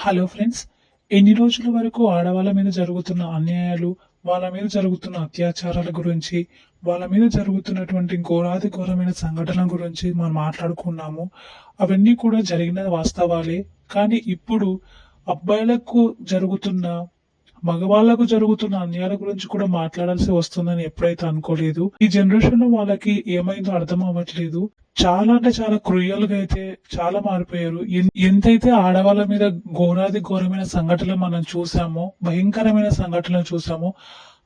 Hello friends ఎన్ని రోజుల వరకు ఆడవాళ్ళ మీద జరుగుతున్న అన్యాయాలు వాళ్ళ మీద జరుగుతున్న అత్యాచారాల గురించి వాళ్ళ మీద జరుగుతున్నటువంటి ఘోరాది ఘోరమైన సంఘటనల గురించి మనం మాట్లాడుకున్నాము. అవన్నీ కూడా జరిగిన వాస్తవాలే. కానీ ఇప్పుడు అబ్బాయిలకు జరుగుతున్న మగవాళ్ళకు జరుగుతున్న అన్యాయాల గురించి కూడా మాట్లాడాల్సి వస్తుందని ఎప్పుడైతే అనుకోలేదు ఈ జనరేషన్లో వాళ్ళకి ఏమైందో అర్థం అవ్వట్లేదు. చాలా అంటే చాలా క్రూయల్గా అయితే చాలా మారిపోయారు. ఎంతైతే ఆడవాళ్ళ మీద ఘోరాది ఘోరమైన సంఘటనలు మనం చూసామో భయంకరమైన సంఘటనలు చూసామో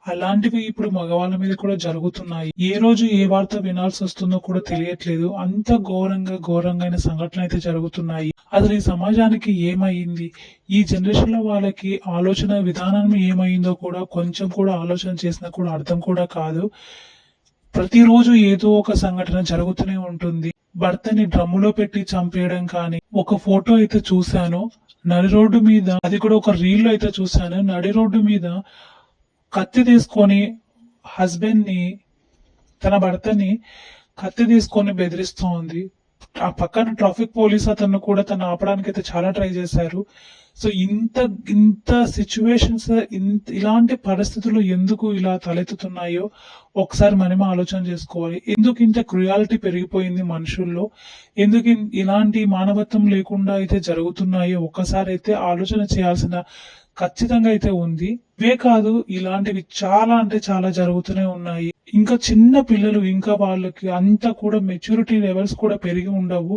అలాంటివి ఇప్పుడు మగవాళ్ళ మీద కూడా జరుగుతున్నాయి. ఏ రోజు ఏ వార్త వినాల్సి వస్తుందో కూడా తెలియట్లేదు. అంత ఘోరంగా ఘోరంగా సంఘటనలు అయితే జరుగుతున్నాయి. అసలు ఈ సమాజానికి ఏమైంది? ఈ జనరేషన్లో వాళ్ళకి ఆలోచన విధానం ఏమైందో కూడా కొంచెం కూడా ఆలోచన చేసినా కూడా అర్థం కూడా కాదు. ప్రతిరోజు ఏదో ఒక సంఘటన జరుగుతూనే ఉంటుంది. భర్తని డ్రమ్ములో పెట్టి చంపేయడం కానీ ఒక ఫోటో అయితే చూశాను. నడి రోడ్డు మీద అది కూడా ఒక రీల్ అయితే చూశాను. నడి రోడ్డు మీద కత్తి తీసుకొని హస్బెండ్ని తన భర్తని కత్తి తీసుకొని బెదిరిస్తూ ఉంది. ఆ పక్కన ట్రాఫిక్ పోలీస్ అతను కూడా తను ఆపడానికి అయితే చాలా ట్రై చేశారు. సో ఇంత ఇంత సిచ్యువేషన్స్ ఇంత ఇలాంటి పరిస్థితులు ఎందుకు ఇలా తలెత్తుతున్నాయో ఒకసారి మనమే ఆలోచన చేసుకోవాలి. ఎందుకు ఇంత క్రుయాలిటీ పెరిగిపోయింది మనుషుల్లో? ఎందుకు ఇలాంటి మానవత్వం లేకుండా అయితే జరుగుతున్నాయో ఒక్కసారి అయితే ఆలోచన చేయాల్సిన ఖచ్చితంగా అయితే ఉంది. ఇవే కాదు ఇలాంటివి చాలా అంటే చాలా జరుగుతూనే ఉన్నాయి. ఇంకా చిన్న పిల్లలు ఇంకా వాళ్ళకి అంతా కూడా మెచ్యూరిటీ లెవెల్స్ కూడా పెరిగి ఉండవు.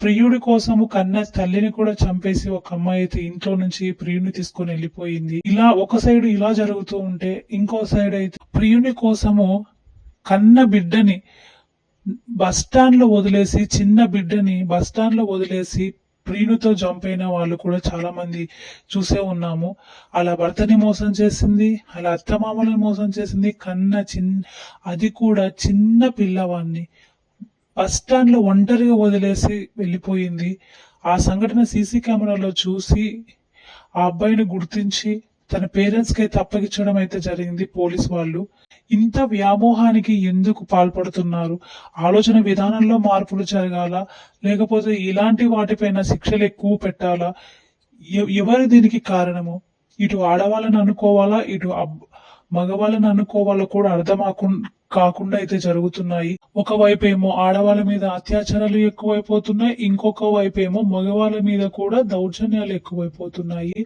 ప్రియుడి కోసము కన్న తల్లిని కూడా చంపేసి ఒక అమ్మాయి అయితే ఇంట్లో నుంచి ప్రియుని తీసుకొని వెళ్ళిపోయింది. ఇలా ఒక సైడ్ ఇలా జరుగుతూ ఉంటే ఇంకో సైడ్ అయితే ప్రియుని కోసము కన్న బిడ్డని బస్ స్టాండ్లో వదిలేసి చిన్న బిడ్డని బస్ స్టాండ్లో వదిలేసి ప్రియునితో అయిన వాళ్ళు కూడా చాలా మంది చూసే ఉన్నాము. అలా భర్తని మోసం చేసింది అలా అత్తమామలను మోసం చేసింది కన్న చిన్న అది కూడా చిన్న పిల్లవాడిని బస్ స్టాండ్లో ఒంటరిగా వదిలేసి వెళ్ళిపోయింది. ఆ సంఘటన సీసీ కెమెరాలో చూసి ఆ అబ్బాయిని గుర్తించి తన పేరెంట్స్కి అయితే అప్పగించడం అయితే జరిగింది పోలీస్ వాళ్ళు. ఇంత వ్యామోహానికి ఎందుకు పాల్పడుతున్నారు? ఆలోచన విధానంలో మార్పులు జరగాల? లేకపోతే ఇలాంటి వాటిపైన శిక్షలు ఎక్కువ పెట్టాలా? ఎవరు దీనికి కారణము? ఇటు ఆడవాళ్ళని అనుకోవాలా? ఇటు అబ్- మగవాళ్ళని అనుకోవాలో కూడా అర్థం కాకుండా అయితే జరుగుతున్నాయి. ఒకవైపేమో ఏమో ఆడవాళ్ళ మీద అత్యాచారాలు ఎక్కువైపోతున్నాయి. ఇంకొక వైపు ఏమో మగవాళ్ళ మీద కూడా దౌర్జన్యాలు ఎక్కువైపోతున్నాయి.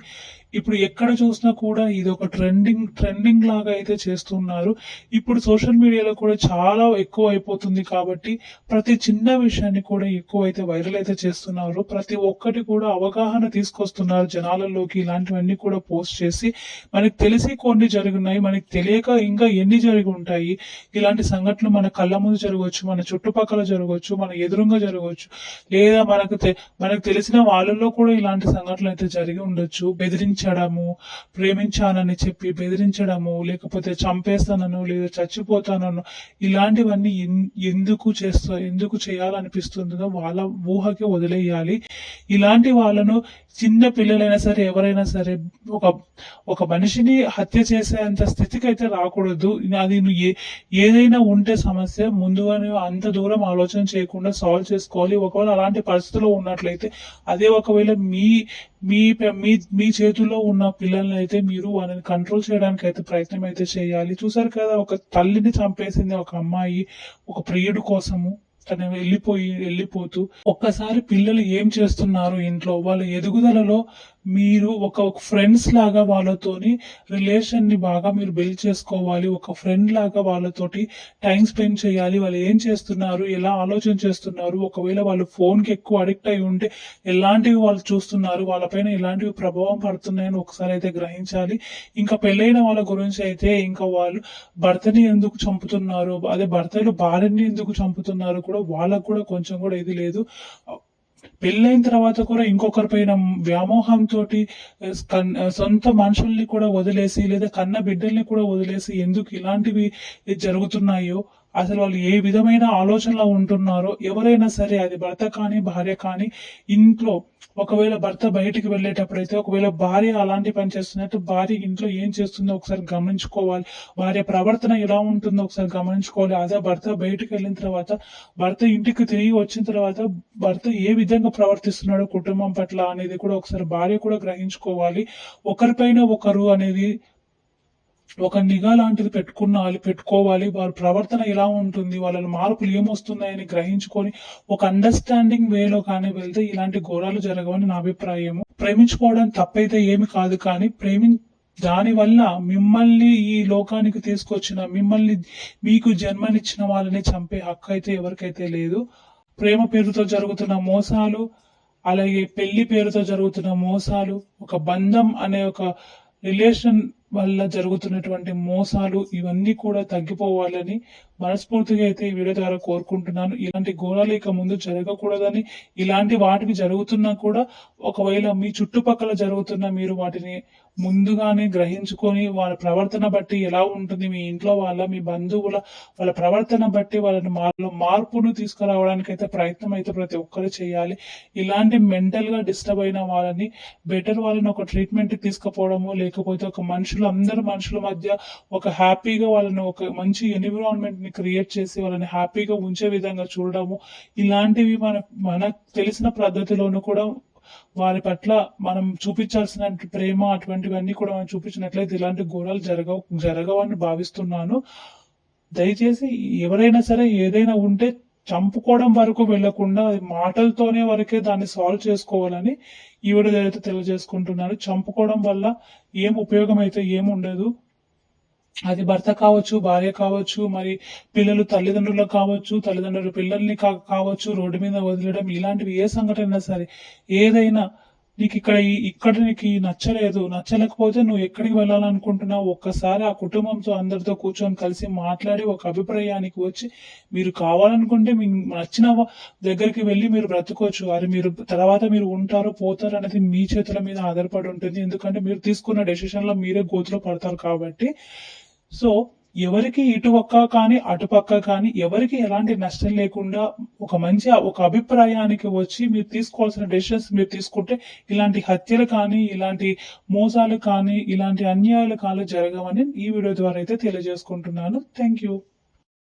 ఇప్పుడు ఎక్కడ చూసినా కూడా ఇది ఒక ట్రెండింగ్ ట్రెండింగ్ లాగా అయితే చేస్తున్నారు. ఇప్పుడు సోషల్ మీడియాలో కూడా చాలా ఎక్కువ అయిపోతుంది కాబట్టి ప్రతి చిన్న విషయాన్ని కూడా ఎక్కువ అయితే వైరల్ అయితే చేస్తున్నారు. ప్రతి ఒక్కటి కూడా అవగాహన తీసుకొస్తున్నారు జనాలలోకి. ఇలాంటివన్నీ కూడా పోస్ట్ చేసి మనకి తెలిసి కొన్ని జరుగున్నాయి మనకి తెలియక ఇంకా ఎన్ని జరిగి ఉంటాయి? ఇలాంటి సంఘటనలు మన కళ్ళ ముందు జరగవచ్చు మన చుట్టుపక్కల జరగవచ్చు మన ఎదురుగా జరగవచ్చు. లేదా మనకు తె- మనకు తెలిసిన వాళ్ళల్లో కూడా ఇలాంటి సంఘటనలు అయితే జరిగి ఉండొచ్చు. బెదిరించడము ప్రేమించానని చెప్పి బెదిరించడము లేకపోతే చంపేస్తానను లేదా చచ్చిపోతానను ఇలాంటివన్నీ ఎన్- ఎందుకు చేస్తా ఎందుకు చేయాలనిపిస్తుందో వాళ్ళ ఊహకి వదిలేయాలి. ఇలాంటి వాళ్ళను చిన్న పిల్లలైనా సరే ఎవరైనా సరే ఒక ఒక మనిషిని హత్య చేసేంత స్థితికి అయితే రాకూడదు. అది నువ్వు ఏ ఏదైనా ఉంటే సమస్య ముందుగానే అంత దూరం ఆలోచన చేయకుండా సాల్వ్ చేసుకోవాలి. ఒకవేళ అలాంటి పరిస్థితుల్లో ఉన్నట్లయితే అదే ఒకవేళ మీ మీ మీ మీ చేతుల్లో ఉన్న పిల్లల్ని అయితే మీరు వాళ్ళని కంట్రోల్ చేయడానికి అయితే ప్రయత్నం అయితే చేయాలి. చూసారు కదా ఒక తల్లిని చంపేసింది ఒక అమ్మాయి ఒక ప్రియుడు కోసము తను వెళ్ళిపోయి వెళ్ళిపోతూ ఒక్కసారి పిల్లలు ఏం చేస్తున్నారు ఇంట్లో వాళ్ళ ఎదుగుదలలో మీరు ఒక ఫ్రెండ్స్ లాగా వాళ్ళతోని రిలేషన్ని బాగా మీరు బిల్డ్ చేసుకోవాలి. ఒక ఫ్రెండ్ లాగా వాళ్ళతోటి టైం స్పెండ్ చేయాలి. వాళ్ళు ఏం చేస్తున్నారు? ఎలా ఆలోచన చేస్తున్నారు? ఒకవేళ వాళ్ళు ఫోన్కి ఎక్కువ అడిక్ట్ అయి ఉంటే ఎలాంటివి వాళ్ళు చూస్తున్నారు? వాళ్ళపైన ఎలాంటివి ప్రభావం పడుతున్నాయని ఒకసారి అయితే గ్రహించాలి. ఇంకా పెళ్ళైన వాళ్ళ గురించి అయితే ఇంకా వాళ్ళు భర్తని ఎందుకు చంపుతున్నారు? అదే భర్తలు భార్యని ఎందుకు చంపుతున్నారు కూడా వాళ్ళకు కూడా కొంచెం కూడా ఇది లేదు. పెళ్ళైన తర్వాత కూడా ఇంకొకరి పైన వ్యామోహంతో సొంత మనుషుల్ని కూడా వదిలేసి లేదా కన్న బిడ్డల్ని కూడా వదిలేసి ఎందుకు ఇలాంటివి జరుగుతున్నాయో అసలు వాళ్ళు ఏ విధమైన ఆలోచనలో ఉంటున్నారో ఎవరైనా సరే అది భర్త కానీ భార్య కానీ ఇంట్లో ఒకవేళ భర్త బయటికి వెళ్ళేటప్పుడు అయితే ఒకవేళ భార్య అలాంటి పని చేస్తున్నట్టు భార్య ఇంట్లో ఏం చేస్తుందో ఒకసారి గమనించుకోవాలి. భార్య ప్రవర్తన ఎలా ఉంటుందో ఒకసారి గమనించుకోవాలి. అదే భర్త బయటికి వెళ్ళిన తర్వాత భర్త ఇంటికి తిరిగి వచ్చిన తర్వాత భర్త ఏ విధంగా ప్రవర్తిస్తున్నాడో కుటుంబం పట్ల అనేది కూడా ఒకసారి భార్య కూడా గ్రహించుకోవాలి. ఒకరిపైన ఒకరు అనేది ఒక నిఘా లాంటిది పెట్టుకున్నాలి పెట్టుకోవాలి. వారి ప్రవర్తన ఎలా ఉంటుంది వాళ్ళ మార్పులు ఏమొస్తున్నాయని గ్రహించుకొని ఒక అండర్స్టాండింగ్ వేలో కానీ వెళ్తే ఇలాంటి ఘోరాలు జరగవని నా అభిప్రాయము. ప్రేమించుకోవడం తప్పైతే ఏమి కాదు కానీ ప్రేమి దాని వల్ల మిమ్మల్ని ఈ లోకానికి తీసుకొచ్చిన మిమ్మల్ని మీకు జన్మనిచ్చిన వాళ్ళని చంపే హక్కు అయితే ఎవరికైతే లేదు. ప్రేమ పేరుతో జరుగుతున్న మోసాలు అలాగే పెళ్ళి పేరుతో జరుగుతున్న మోసాలు ఒక బంధం అనే ఒక రిలేషన్ వల్ల జరుగుతున్నటువంటి మోసాలు ఇవన్నీ కూడా తగ్గిపోవాలని మనస్ఫూర్తిగా అయితే ఈ వీడియో ద్వారా కోరుకుంటున్నాను. ఇలాంటి ఘోరాలు ఇక ముందు జరగకూడదని ఇలాంటి వాటికి జరుగుతున్నా కూడా ఒకవేళ మీ చుట్టుపక్కల జరుగుతున్న మీరు వాటిని ముందుగానే గ్రహించుకొని వాళ్ళ ప్రవర్తన బట్టి ఎలా ఉంటుంది మీ ఇంట్లో వాళ్ళ మీ బంధువుల వాళ్ళ ప్రవర్తన బట్టి వాళ్ళని మార్పు మార్పును తీసుకురావడానికి అయితే ప్రయత్నం అయితే ప్రతి ఒక్కరు చేయాలి. ఇలాంటి మెంటల్గా డిస్టర్బ్ అయిన వాళ్ళని బెటర్ వాళ్ళని ఒక ట్రీట్మెంట్ తీసుకుపోవడము లేకపోతే ఒక మనుషులు అందరు మనుషుల మధ్య ఒక హ్యాపీగా వాళ్ళని ఒక మంచి ఎన్విరాన్మెంట్ని క్రియేట్ చేసి వాళ్ళని హ్యాపీగా ఉంచే విధంగా చూడడము ఇలాంటివి మన మనకు తెలిసిన పద్ధతిలోనూ కూడా వారి పట్ల మనం చూపించాల్సిన ప్రేమ అటువంటివన్నీ కూడా మనం చూపించినట్లయితే ఇలాంటి ఘోరాలు జరగవు జరగవని భావిస్తున్నాను. దయచేసి ఎవరైనా సరే ఏదైనా ఉంటే చంపుకోవడం వరకు వెళ్ళకుండా మాటలతోనే వరకే దాన్ని సాల్వ్ చేసుకోవాలని ఈవిడ వీడియో అయితే చంపుకోవడం వల్ల ఏం ఉపయోగం అయితే ఏం ఉండదు. అది భర్త కావచ్చు భార్య కావచ్చు మరి పిల్లలు తల్లిదండ్రులు కావచ్చు తల్లిదండ్రులు పిల్లల్ని కా- కావచ్చు రోడ్డు మీద వదిలేయడం ఇలాంటివి ఏ సంఘటన అయినా సరే ఏదైనా నీకు ఇక్కడ ఇక్కడ నీకు నచ్చలేదు నచ్చలేకపోతే నువ్వు ఎక్కడికి వెళ్ళాలనుకుంటున్నావు ఒక్కసారి ఆ కుటుంబంతో అందరితో కూర్చొని కలిసి మాట్లాడి ఒక అభిప్రాయానికి వచ్చి మీరు కావాలనుకుంటే మీకు నచ్చిన దగ్గరికి వెళ్ళి మీరు బ్రతుకోవచ్చు. అది మీరు తర్వాత మీరు ఉంటారు పోతారు అనేది మీ చేతుల మీద ఆధారపడి ఉంటుంది. ఎందుకంటే మీరు తీసుకున్న డెసిషన్లో మీరే గోతులో పడతారు కాబట్టి సో ఎవరికి ఇటుపక్క కానీ అటుపక్క కానీ ఎవరికి ఎలాంటి నష్టం లేకుండా ఒక మంచి ఒక అభిప్రాయానికి వచ్చి మీరు తీసుకోవాల్సిన డెసిషన్స్ మీరు తీసుకుంటే ఇలాంటి హత్యలు కానీ ఇలాంటి మోసాలు కానీ ఇలాంటి అన్యాయాలు కానీ జరగవని ఈ వీడియో ద్వారా అయితే తెలియజేసుకుంటున్నాను. Thank you